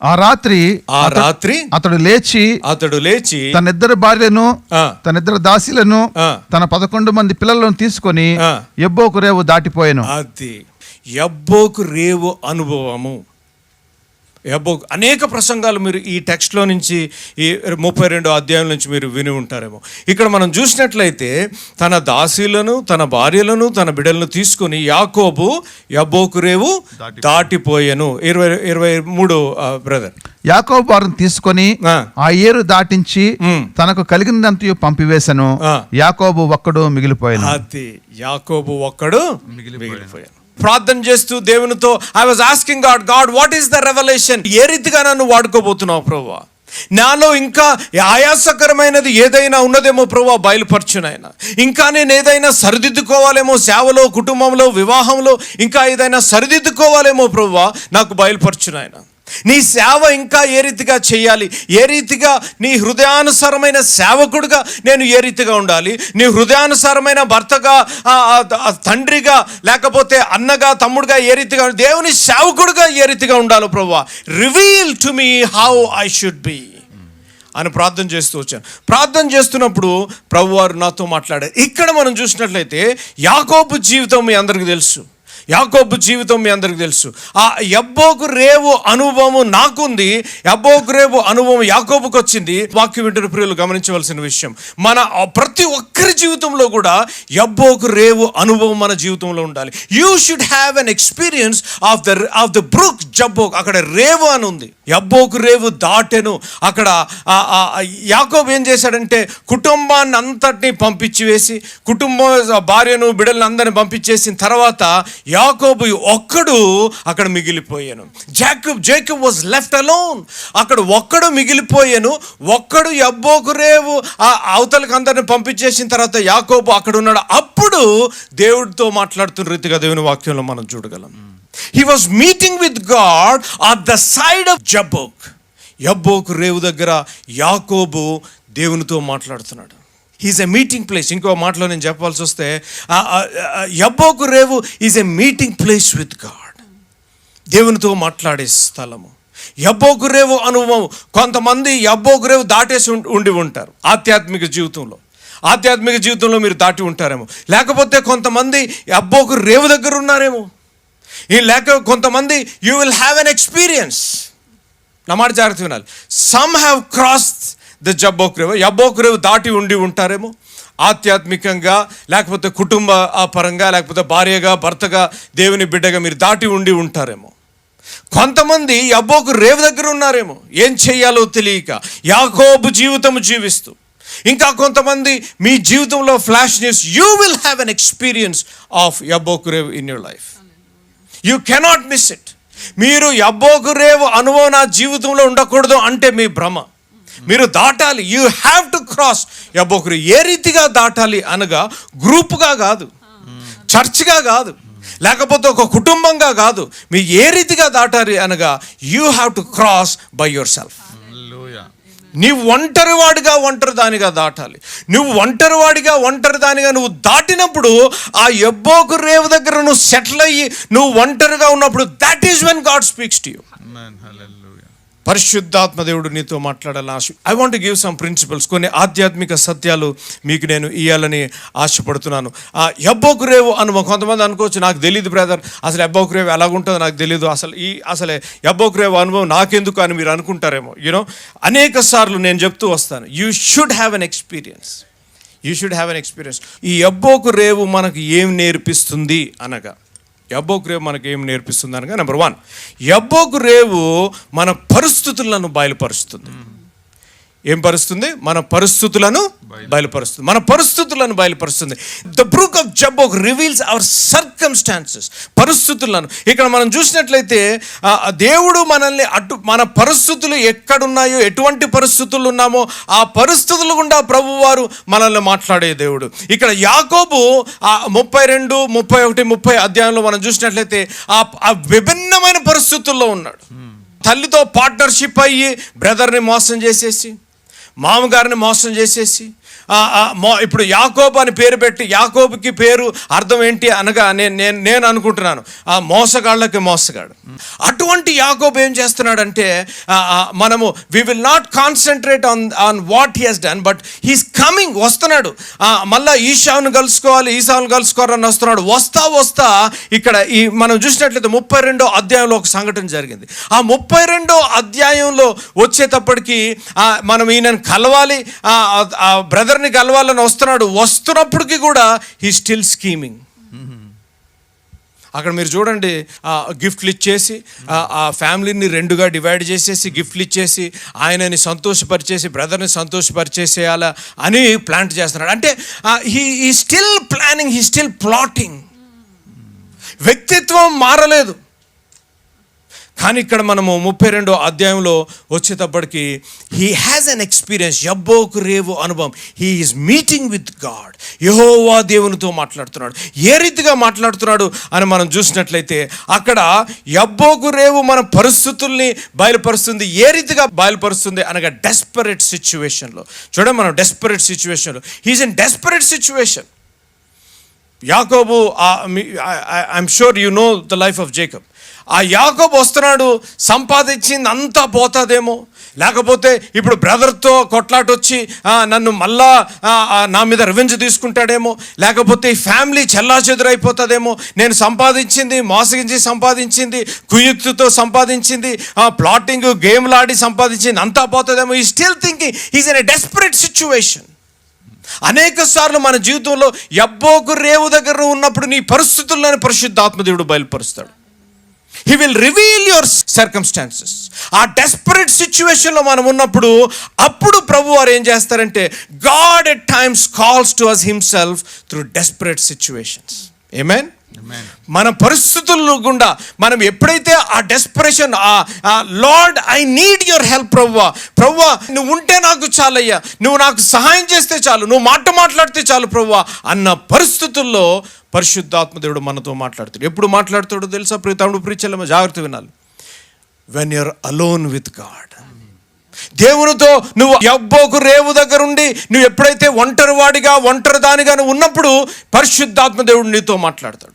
ఆ రాత్రి ఆ రాత్రి అతడు లేచి అతడు లేచి తన ఇద్దరు భార్యను తన ఇద్దరు దాసీలను ఆ. తన పదకొండు మంది పిల్లలను తీసుకొని. ఎబ్బోకు రేవు దాటిపోయాను అది ఎబ్బోకు రేవు అనుభవము ఎబ్బోకు అనేక ప్రసంగాలు మీరు ఈ టెక్స్ట్లో నుంచి ఈ ముప్పై రెండో అధ్యాయం నుంచి మీరు విని ఉంటారేమో. ఇక్కడ మనం చూసినట్లయితే తన దాసీలను తన భార్యలను తన బిడ్డలను తీసుకొని యాకోబు ఎబ్బోకు రేవు దాటిపోయాను. ఇరవై ఇరవై మూడో బ్రదర్. యాకోబు వారిని తీసుకొని ఆ. ఏరు దాటించి. తనకు కలిగినంతయు పంపివేశను. యాకోబు ఒక్కడు మిగిలిపోయాను. యాకోబు ఒక్కడు మిగిలిపోయాను. ప్రార్థన చేస్తూ దేవునితో I was asking God God what is the revolution ఏ రీతిగా నన్ను వాడుకోబోతున్నావు ప్రభా? నాలో ఇంకా ఆయాసకరమైనది ఏదైనా ఉన్నదేమో ప్రభా బయలుపరచునైనా ఇంకా నేను ఏదైనా సరిదిద్దుకోవాలేమో సేవలో కుటుంబంలో వివాహంలో ఇంకా ఏదైనా సరిదిద్దుకోవాలేమో ప్రభా నాకు బయలుపరచునైనా నీ సేవ ఇంకా ఏ రీతిగా చేయాలి? ఏ రీతిగా నీ హృదయానుసారమైన సేవకుడుగా నేను ఏ రీతిగా ఉండాలి? నీ హృదయానుసారమైన భర్తగా తండ్రిగా లేకపోతే అన్నగా తమ్ముడుగా ఏ రీతిగా దేవుని సేవకుడుగా ఏ రీతిగా ఉండాలో ప్రభు reveal to me how I should be అని ప్రార్థన చేస్తూ వచ్చాను. ప్రార్థన చేస్తున్నప్పుడు ప్రభువారు నాతో మాట్లాడారు. ఇక్కడ మనం చూసినట్లయితే యాకోబు జీవితం మీ అందరికీ తెలుసు. యాకోబు జీవితం మీ అందరికీ తెలుసు. ఆ ఎబ్బోకు రేవు అనుభవము నాకుంది. ఎబ్బోకు రేవు అనుభవం యాకోబుకు వచ్చింది. వాక్యం వింటున్న ప్రియులు గమనించవలసిన విషయం. మన ప్రతి ఒక్కరి జీవితంలో కూడా ఎబ్బోకు రేవు అనుభవం మన జీవితంలో ఉండాలి. You should have an experience of the of the brook Jabbok అక్కడ రేవు అని ఉంది. ఎబ్బోకు రేవు దాటెను. అక్కడ యాకోబు ఏం చేశాడంటే కుటుంబాన్ని అంతటిని పంపించి వేసి కుటుంబం భార్యను బిడ్డలను అందరిని పంపించేసిన తర్వాత యాకోబు ఒక్కడు అక్కడ మిగిలిపోయాను. Jacob Jacob was left alone అక్కడ ఒక్కడు మిగిలిపోయాను. ఒక్కడు ఎబ్బోకు రేవు ఆ అవతలకి అందరిని పంపించేసిన తర్వాత యాకోబు అక్కడ ఉన్నాడు. అప్పుడు దేవుడితో మాట్లాడుతున్న రీతిగా దేవుని వాక్యంలో మనం చూడగలం. He was meeting with God at the side of Jabbok యబ్బోకు రేవు దగ్గర యాకోబు దేవునితో మాట్లాడుతున్నాడు. హీస్ ఎ మీటింగ్ ప్లేస్ ఇంకో మాటలో నేను చెప్పాల్సి వస్తే యబ్బోకు రేవు is a meeting place with God దేవునితో మాట్లాడే స్థలము. యబ్బోకు రేవు అనుభవం. కొంతమంది యబ్బోకు రేవు దాటేసి ఉం- ఉండి ఉంటారు ఆధ్యాత్మిక జీవితంలో. ఆధ్యాత్మిక జీవితంలో మీరు దాటి ఉంటారేమో. లేకపోతే కొంతమంది అబ్బోకు రేవు దగ్గర ఉన్నారేమో. ఈ లేక కొంతమంది you will have an experience నా మాట జాగ్రత్త వినాలి. Some have cross the Jabbok rave దాటి ఉండి ఉంటారేమో? ఆధ్యాత్మికంగా లేకపోతే కుటుంబ పరంగా లేకపోతే భార్యగా భర్తగా దేవుని బిడ్డగా మీరు దాటి ఉండి ఉంటారేమో? కొంతమంది యబ్బోకు రేవు దగ్గర ఉన్నారేమో? ఏం చేయాలో తెలియక యాకోబు జీవితం జీవిస్తూ. ఇంకా కొంతమంది మీ జీవితంలో flash news you will have an experience of Jabbok rave in your life you cannot miss it మీరు ఎబ్బోకు రేవు అనుభవం నా జీవితంలో ఉండకూడదు అంటే మీ భ్రమ. మీరు దాటాలి. యూ హ్యావ్ టు క్రాస్ ఎబ్బోకు రేవు. ఏ రీతిగా దాటాలి అనగా గ్రూప్గా కాదు. చర్చ్గా కాదు. లేకపోతే ఒక కుటుంబంగా కాదు. మీరు ఏ రీతిగా దాటాలి అనగా you have to cross by yourself నీవు ఒంటరివాడిగా ఒంటరి దానిగా దాటాలి. నువ్వు ఒంటరివాడిగా ఒంటరి దానిగా నువ్వు దాటినప్పుడు ఆ ఎబ్బోకు రేవు దగ్గర నువ్వు సెటిల్ అయ్యి నువ్వు ఒంటరిగా ఉన్నప్పుడు that is when God speaks to you పరిశుద్ధాత్మ దేవుడు నీతో మాట్లాడాలని ఆశ I want give some principles కొన్ని ఆధ్యాత్మిక సత్యాలు మీకు నేను ఇవ్వాలని ఆశపడుతున్నాను. ఆ ఎబ్బోకురేవు రేవు అనుభవం కొంతమంది అనుకోవచ్చు నాకు తెలియదు బ్రదర్. అసలు ఎబ్బోకురేవు ఎలాగుంటుందో నాకు తెలియదు అసలు ఈ అసలే ఎబ్బోకురేవు అనుభవం నాకెందుకు అని మీరు అనుకుంటారేమో. యూనో అనేక సార్లు నేను చెప్తూ వస్తాను. You should have an experience you should have an experience ఈ ఎబ్బోకు రేవు మనకు ఏం నేర్పిస్తుంది అనగా ఎబ్బోకు రేవు మనకు ఏం నేర్పిస్తుంది అనగా నెంబర్ వన్ ఎబ్బోకు రేవు మన పరిస్థితులను బయలుపరుస్తుంది. ఏం పరుస్తుంది? మన పరిస్థితులను బయలుపరుస్తుంది. మన పరిస్థితులను బయలుపరుస్తుంది. The brook of Jabbok reveals our circumstances పరిస్థితులను. ఇక్కడ మనం చూసినట్లయితే దేవుడు మనల్ని అటు మన పరిస్థితులు ఎక్కడున్నాయో ఎటువంటి పరిస్థితులు ఉన్నామో ఆ పరిస్థితులు గుండా ప్రభువారు మనల్ని మాట్లాడే దేవుడు. ఇక్కడ యాకోబు ఆ ముప్పై రెండు ముప్పై ఒకటి ముప్పై అధ్యాయంలో మనం చూసినట్లయితే ఆ విభిన్నమైన పరిస్థితుల్లో ఉన్నాడు. తల్లితో పార్ట్నర్షిప్ అయ్యి బ్రదర్ని మోసం చేసేసి మామగారిని మోసం చేసేసి ఇప్పుడు యాకోబ్ అని పేరు పెట్టి యాకోబుకి పేరు అర్థం ఏంటి అనగా నేను నేను నేను అనుకుంటున్నాను. ఆ మోసగాళ్ళకి మోసగాడు. అటువంటి యాకోబ్ ఏం చేస్తున్నాడంటే మనము we will not concentrate on on what he has done but he's coming వస్తున్నాడు. మళ్ళీ మళ్ళా ఈశావును కలుసుకోవాలి ఈశావును కలుసుకోవాలని వస్తున్నాడు. వస్తా వస్తా ఇక్కడ ఈ మనం చూసినట్లయితే ముప్పై రెండో అధ్యాయంలో ఒక సంఘటన జరిగింది. ఆ ముప్పై రెండో అధ్యాయంలో వచ్చేటప్పటికి మనం ఈయనను కలవాలి ఆ, ఆ కలవాలని వస్తున్నాడు వస్తున్నప్పటికీ కూడా హీ స్టిల్ స్కీమింగ్ అక్కడ మీరు చూడండి గిఫ్ట్లు ఇచ్చేసి ఆ- ఆ ఫ్యామిలీని రెండుగా డివైడ్ చేసేసి గిఫ్ట్లు ఇచ్చేసి ఆయనని సంతోషపరిచేసి బ్రదర్ని సంతోషపరిచేసేయాలా అని ప్లాంట్ చేస్తున్నాడు. అంటే he is still planning he still plotting వ్యక్తిత్వం మారలేదు. కానీ ఇక్కడ మనము ముప్పై రెండో అధ్యాయంలో వచ్చేటప్పటికి హీ హ్యాస్ అన్ ఎక్స్పీరియన్స్ యబ్బోకు రేవు అనుభవం. He is meeting with God యహోవా దేవునితో మాట్లాడుతున్నాడు. ఏ రీతిగా మాట్లాడుతున్నాడు అని మనం చూసినట్లయితే అక్కడ యబ్బోకు రేవు మన పరిస్థితుల్ని బయలుపరుస్తుంది. ఏ రీతిగా బయలుపరుస్తుంది అనగా డెస్పరేట్ సిచ్యువేషన్లో చూడండి మనం డెస్పరేట్ సిచ్యువేషన్లో he is in desperate situation యాకోబు I'm sure you know the life of Jacob ఆ యాకోబు వస్తున్నాడు సంపాదించింది అంతా పోతుందేమో. లేకపోతే ఇప్పుడు బ్రదర్తో కొట్లాట వచ్చి నన్ను మళ్ళా నా మీద రివెంజ్ తీసుకుంటాడేమో. లేకపోతే ఈ ఫ్యామిలీ చెల్లా చెదురైపోతుందేమో నేను సంపాదించింది మోసగించి సంపాదించింది కుయుక్తితో సంపాదించింది ప్లాటింగ్ గేమ్లు ఆడి సంపాదించింది అంతా పోతుందేమో. ఈ still thinking is in a desperate situation అనేక సార్లు మన జీవితంలో ఎబ్బోకు రేవు దగ్గర ఉన్నప్పుడు నీ పరిస్థితుల్లోని పరిశుద్ధాత్మదేవుడు బయలుపరుస్తాడు. He will reveal your circumstances ఆ డెస్పరేట్ సిచ్యువేషన్లో మనం ఉన్నప్పుడు అప్పుడు ప్రభు వారు ఏం చేస్తారంటే God at times calls to us himself through desperate situations amen మన పరిస్థితులు గుండా మనం ఎప్పుడైతే ఆ డెస్పరేషన్ ఆ Lord I need your help ప్రవ్వా ప్రవ్వా నువ్వు ఉంటే నాకు చాలయ్యా నువ్వు నాకు సహాయం చేస్తే చాలు నువ్వు మాట మాట్లాడితే చాలు ప్రవ్వా అన్న పరిస్థితుల్లో పరిశుద్ధాత్మదేవుడు మనతో మాట్లాడుతాడు. ఎప్పుడు మాట్లాడుతాడో తెలుసా? ప్రియ తమ్ముడు ప్రీచలమ జాగ్రత్త వినాలి. When you're alone with God దేవునితో నువ్వు ఎవ్వోకు రేవు దగ్గర ఉండి నువ్వు ఎప్పుడైతే ఒంటరి వాడిగా ఒంటరి దానిగా ఉన్నప్పుడు పరిశుద్ధాత్మ దేవుడు నీతో మాట్లాడతాడు.